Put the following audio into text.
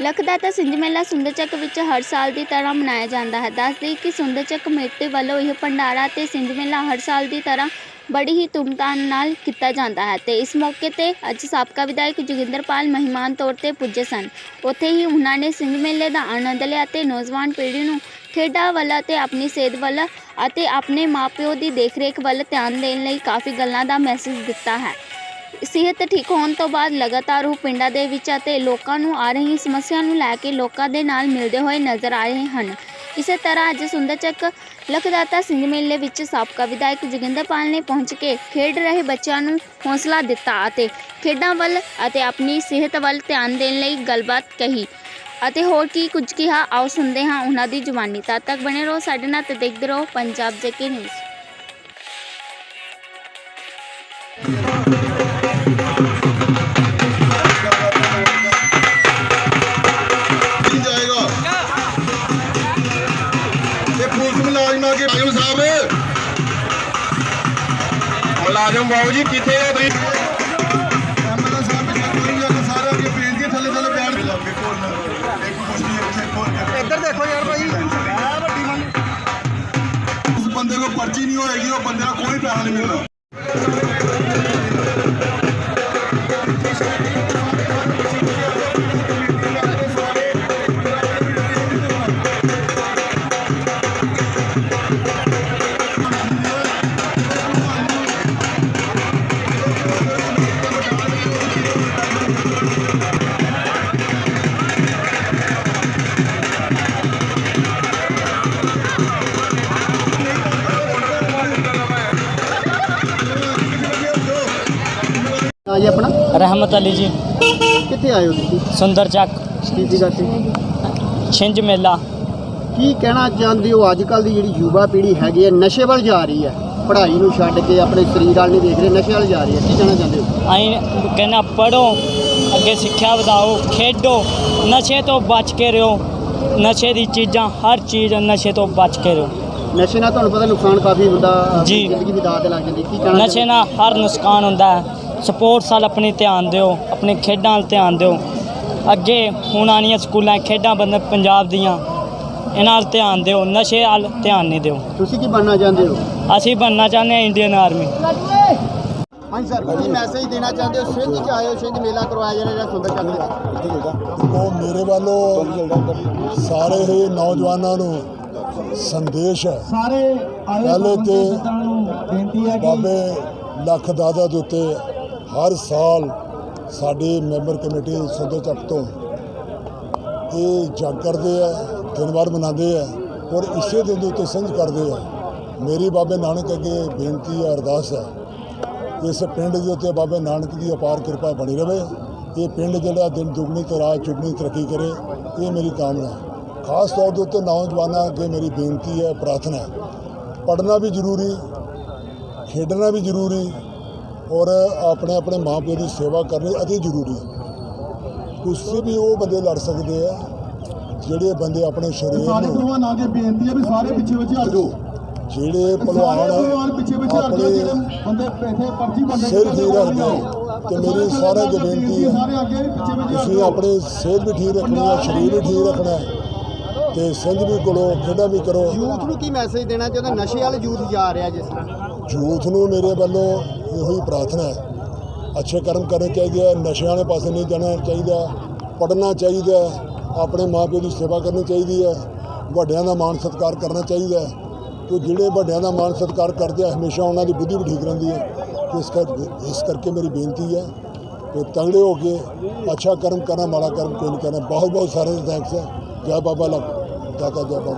ਲਖਦਾਤਾ ਸਿੰਜ ਮੇਲਾ ਸੁੰਦਰਚੱਕ ਵਿੱਚ ਹਰ ਸਾਲ ਦੀ ਤਰ੍ਹਾਂ ਮਨਾਇਆ ਜਾਂਦਾ ਹੈ। ਦੱਸਦੇ ਕਿ ਸੁੰਦਰਚੱਕ ਕਮੇਟੀ ਵੱਲੋਂ ਇਹ ਭੰਡਾਰਾ ਤੇ ਸਿੰਜ ਮੇਲਾ ਹਰ ਸਾਲ ਦੀ ਤਰ੍ਹਾਂ ਬੜੀ ਹੀ ਧੂਮਧਾਮ ਨਾਲ ਕੀਤਾ ਜਾਂਦਾ ਹੈ ਤੇ ਇਸ ਮੌਕੇ ਤੇ ਅੱਜ ਸਾਬਕਾ ਵਿਧਾਇਕ ਜੋਗਿੰਦਰਪਾਲ ਮਹਿਮਾਨ ਤੌਰ ਤੇ ਪੁੱਜੇ ਸਨ। ਉੱਥੇ ਹੀ ਉਹਨਾਂ ਨੇ ਸਿੰਘ ਮੇਲੇ ਦਾ ਆਨੰਦ ਲਿਆ ਤੇ ਨੌਜਵਾਨ ਪੀੜ੍ਹੀ ਨੂੰ ਖੇਡਾਂ ਵੱਲ ਅਤੇ ਆਪਣੀ ਸਿਹਤ ਵੱਲ ਅਤੇ ਆਪਣੇ ਮਾਪਿਓ ਦੀ ਦੇਖਰੇਖ ਵੱਲ ਧਿਆਨ ਦੇਣ ਲਈ ਕਾਫੀ ਗੱਲਾਂ ਦਾ ਮੈਸੇਜ ਦਿੱਤਾ ਹੈ। ਸਿਹਤ ਠੀਕ ਹੋਣ ਤੋਂ ਬਾਅਦ ਲਗਾਤਾਰ ਉਹ ਪਿੰਡਾਂ ਦੇ ਵਿੱਚ ਅਤੇ ਲੋਕਾਂ ਨੂੰ ਆ ਰਹੀ ਸਮੱਸਿਆ ਨੂੰ ਲੈ ਕੇ ਲੋਕਾਂ ਦੇ ਨਾਲ ਮਿਲਦੇ ਹੋਏ ਨਜ਼ਰ ਆ ਰਹੇ ਹਨ। ਇਸੇ ਤਰ੍ਹਾਂ ਅੱਜ ਸੁੰਦਰਚੱਕ ਲਖਦਾਤਾ ਸਿੰਘ ਮੇਲੇ ਵਿੱਚ ਸਾਬਕਾ ਵਿਧਾਇਕ ਜੋਗਿੰਦਰ ਪਾਲ ਨੇ ਪਹੁੰਚ ਕੇ ਖੇਡ ਰਹੇ ਬੱਚਿਆਂ ਨੂੰ ਹੌਸਲਾ ਦਿੱਤਾ ਅਤੇ ਖੇਡਾਂ ਵੱਲ ਅਤੇ ਆਪਣੀ ਸਿਹਤ ਵੱਲ ਧਿਆਨ ਦੇਣ ਲਈ ਗੱਲਬਾਤ ਕਹੀ। ਅਤੇ ਹੋਰ ਕੀ ਕੁਝ ਕਿਹਾ, ਆਓ ਸੁਣਦੇ ਹਾਂ ਉਹਨਾਂ ਦੀ ਜ਼ੁਬਾਨੀ ਤਦ ਤੱਕ ਬਣੇ ਰਹੋ ਸਾਡੇ ਨਾਲ ਤੇ ਦੇਖਦੇ ਰਹੋ ਪੰਜਾਬ ਜੇਕੇ ਨਿਊਜ਼। ਮੁਲਾਜ਼ਮਾਂ ਕੇ ਮੁਲਾਜ਼ਮ ਸਾਹਿਬ। ਮੁਲਾਜ਼ਮ ਬਾਬੂ ਜੀ ਕਿੱਥੇ ਹੋ ਤੁਸੀਂ? ਐਮਐਲਏ ਸਾਹਿਬ ਪਿੱਛੇ ਕੋਈ ਨਹੀਂ ਆ ਸਾਰੇ ਅੱਗੇ ਪੇਜ ਕੇ ਥੱਲੇ ਥੱਲੇ ਬੈਠ ਇੱਧਰ ਦੇਖੋ ਯਾਰ ਭਾਈ। ਆ ਵੱਡੀ ਮੰਨ। ਉਸ ਬੰਦੇ ਕੋਲ ਪਰਚੀ ਨਹੀਂ ਹੋਏਗੀ ਉਹ ਬੰਦੇ ਦਾ ਕੋਈ ਪੈਸਾ ਨਹੀਂ ਮਿਲਣਾ ਆ ਜੀ ਆਪਣਾ? ਰਹਿਮਤ ਅਲੀ ਜੀ। ਕਿੱਥੇ ਆਏ ਹੋ ਤੁਸੀਂ? ਸੁੰਦਰ ਚੱਕ। ਕੀ ਜਗ੍ਹਾ ਤੇ? ਛਿੰਝ ਮੇਲਾ। ਕੀ ਕਹਿਣਾ ਚਾਹੁੰਦੇ ਹੋ? ਅੱਜ ਕੱਲ ਦੀ ਜਿਹੜੀ ਯੁਵਾ ਪੀੜ੍ਹੀ ਹੈਗੀ ਹੈ ਨਸ਼ੇ ਵੱਲ ਜਾ ਰਹੀ ਹੈ। ਪੜ੍ਹਾਈ ਨੂੰ ਛੱਡ ਕੇ ਆਪਣੇ ਸਰੀਰ ਵੱਲ ਨਹੀਂ ਦੇਖ ਰਹੇ ਨਸ਼ੇ ਵੱਲ ਜਾ ਰਹੀ ਹੈ। ਕੀ ਕਹਿਣਾ ਚਾਹੁੰਦੇ ਹੋ? ਅਸੀਂ ਕਹਿੰਦਾ ਪੜੋ ਅੱਗੇ ਸਿੱਖਿਆ ਵਧਾਓ ਖੇਡੋ ਨਸ਼ੇ ਤੋਂ ਬਚ ਕੇ ਰਹੋ। ਨਸ਼ੇ ਦੀ ਚੀਜ਼ਾਂ ਹਰ ਚੀਜ਼ ਨਸ਼ੇ ਤੋਂ ਬਚ ਕੇ ਰਹੋ। ਨਸ਼ੇ ਨਾਲ ਤੁਹਾਨੂੰ ਪਤਾ ਨੁਕਸਾਨ ਕਾਫੀ ਹੁੰਦਾ ਜੀ। ਜ਼ਿੰਦਗੀ ਵੀ ਦਾਅ ਤੇ ਲੱਗ ਜਾਂਦੀ। ਕੀ ਕਹਿਣਾ ਨਸ਼ੇ ਨਾਲ ਹਰ ਨੁਕਸਾਨ ਹੁੰਦਾ ਹੈ। ਸਪੋਰਟਸ ਵੱਲ ਆਪਣੀ ਧਿਆਨ ਦਿਓ ਆਪਣੀ ਖੇਡਾਂ ਵੱਲ ਧਿਆਨ ਦਿਓ। ਅੱਗੇ ਹੁਣ ਆਉਣੀਆਂ ਸਕੂਲਾਂ ਖੇਡਾਂ ਬੰਦ ਪੰਜਾਬ ਦੀਆਂ ਇਹਨਾਂ ਵੱਲ ਧਿਆਨ ਦਿਓ ਨਸ਼ੇ ਵੱਲ ਧਿਆਨ ਨਹੀਂ ਦਿਓ। ਤੁਸੀਂ ਕੀ ਬਣਨਾ ਚਾਹੁੰਦੇ ਹੋ? ਅਸੀਂ ਬਣਨਾ ਚਾਹੁੰਦੇ ਹਾਂ ਇੰਡੀਅਨ ਆਰਮੀ। ਹਾਂਜੀ ਸਰ ਕੀ ਮੈਸੇਜ ਦੇਣਾ ਚਾਹੁੰਦੇ ਹੋ? ਸਿੰਧ ਚ ਹੋ ਸਿੰਧ ਮੇਲਾ ਕਰਵਾਇਆ ਜਾ ਰਿਹਾ ਸੁੰਦਰ ਚੱਕ ਦੇ ਉਹ ਮੇਰੇ ਵੱਲੋਂ ਸਾਰੇ ਹੀ ਨੌਜਵਾਨਾਂ ਨੂੰ ਸੰਦੇਸ਼ ਹੈ। ਸਾਰੇ ਪਹਿਲੇ ਤੇ ਬਾਬੇ ਲੱਖ ਦਾਦਾ ਦੇ ਉੱਤੇ ਹਰ ਸਾਲ ਸਾਡੇ ਮੈਂਬਰ ਕਮੇਟੀ ਸੋਦੇ ਚੱਕ ਤੋਂ ਇਹ ਜਗ ਕਰਦੇ ਆ ਦਿਨਵਾਰ ਮਨਾਉਂਦੇ ਆ ਔਰ ਇਸੇ ਦਿਨ ਦੇ ਉੱਤੇ ਸੰਝ ਕਰਦੇ ਆ। ਮੇਰੀ ਬਾਬੇ ਨਾਨਕ ਅੱਗੇ ਬੇਨਤੀ ਹੈ ਅਰਦਾਸ ਹੈ ਇਸ ਪਿੰਡ ਦੇ ਉੱਤੇ ਬਾਬੇ ਨਾਨਕ ਦੀ ਅਪਾਰ ਕਿਰਪਾ ਬਣੀ ਰਵੇ। ਇਹ ਪਿੰਡ ਜਿਹੜਾ ਦਿਨ ਦੁਗਣੀ ਤੇ ਰਾਤ ਚੁਗਣੀ ਤਰੱਕੀ ਕਰੇ, ਇਹ ਮੇਰੀ ਕਾਮਨਾ ਹੈ ਖਾਸ ਤੌਰ ਦੇ ਉੱਤੇ ਨੌਜਵਾਨਾਂ ਅੱਗੇ ਮੇਰੀ ਬੇਨਤੀ ਹੈ ਪ੍ਰਾਰਥਨਾ ਹੈ ਪੜ੍ਹਨਾ ਵੀ ਜ਼ਰੂਰੀ, ਖੇਡਣਾ ਵੀ ਜ਼ਰੂਰੀ ਔਰ ਆਪਣੇ ਆਪਣੇ ਮਾਪਿਆਂ ਦੀ ਸੇਵਾ ਕਰਨੀ ਅਤੀ ਜ਼ਰੂਰੀ ਹੈ। ਕੁਸ਼ਤੀ ਵੀ ਉਹ ਬੰਦੇ ਲੜ ਸਕਦੇ ਆ ਜਿਹੜੇ ਬੰਦੇ ਆਪਣੇ ਸਰੀਰ ਸਾਰੇ ਨੂੰ ਭਲਵਾਨਾਂ ਅੱਗੇ ਬੇਨਤੀ ਹੈ ਵੀ ਸਾਰੇ ਪਿੱਛੇ ਪਿੱਛੇ ਹਟ ਜਾਓ। ਜਿਹੜੇ ਸਾਰੇ ਭਲਵਾਨ ਪਿੱਛੇ ਪਿੱਛੇ ਹਟ ਜਾਓ ਜਿਹੜੇ ਬੰਦੇ ਪੈਸੇ ਪਰਚੀ ਬੰਦੇ ਸਿਰ ਠੀਕ ਰੱਖਦੇ। ਤੇ ਮੇਰੀ ਸਾਰਿਆਂ ਅੱਗੇ ਬੇਨਤੀ ਹੈ ਸਾਰੇ ਅੱਗੇ ਪਿੱਛੇ ਪਿੱਛੇ ਹਟ ਤੁਸੀਂ ਜਾਓ। ਆਪਣੀ ਸਿਹਤ ਵੀ ਠੀਕ ਰੱਖਣੀ ਹੈ ਸਰੀਰ ਵੀ ਠੀਕ ਰੱਖਣਾ ਹੈ। ਤੇ ਸਿੰਝ ਵੀ ਕਰੋ ਖੇਡਾਂ ਵੀ ਕਰੋ। ਯੂਥ ਨੂੰ ਕੀ ਮੈਸੇਜ ਦੇਣਾ ਚਾਹੁੰਦੇ ਨਸ਼ੇ ਵਾਲੇ ਯੂਥ ਜਾ ਰਿਹਾ ਜਿਸ ਤਰ੍ਹਾਂ। ਯੂਥ ਨੂੰ ਮੇਰੇ ਵੱਲੋਂ ਇਹੋ ਹੀ ਪ੍ਰਾਰਥਨਾ ਹੈ। ਅੱਛੇ ਕਰਮ ਕਰਨੇ ਚਾਹੀਦੇ ਆ ਨਸ਼ਿਆਂ ਵਾਲੇ ਪਾਸੇ ਨਹੀਂ ਜਾਣਾ ਚਾਹੀਦਾ ਪੜ੍ਹਨਾ ਚਾਹੀਦਾ ਹੈ, ਆਪਣੇ ਮਾਪਿਓ ਦੀ ਸੇਵਾ ਕਰਨੀ ਚਾਹੀਦੀ ਹੈ ਵੱਡਿਆਂ ਦਾ ਮਾਣ ਸਤਿਕਾਰ ਕਰਨਾ ਚਾਹੀਦਾ ਹੈ। ਤੇ ਜਿਹੜੇ ਵੱਡਿਆਂ ਦਾ ਮਾਣ ਸਤਿਕਾਰ ਕਰਦੇ ਆ ਹਮੇਸ਼ਾ ਉਹਨਾਂ ਦੀ ਬੁੱਧੀ ਵੀ ਠੀਕ ਰਹਿੰਦੀ ਹੈ। ਇਸ ਕਰਕੇ ਇਸ ਕਰਕੇ ਮੇਰੀ ਬੇਨਤੀ ਹੈ ਕਿ ਤਗੜੇ ਹੋ ਕੇ ਅੱਛਾ ਕਰਮ ਕਰਨਾ ਮਾੜਾ ਕਰਮ ਕੋਈ ਨਹੀਂ ਕਰਨਾ। ਬਹੁਤ ਬਹੁਤ ਸਾਰੇ ਥੈਂਕਸ ਹੈ। ਜੈ ਬਾਬਾ ਲੱਖ ਦਾਤਾ ਜੈ ਬਾਬਾ।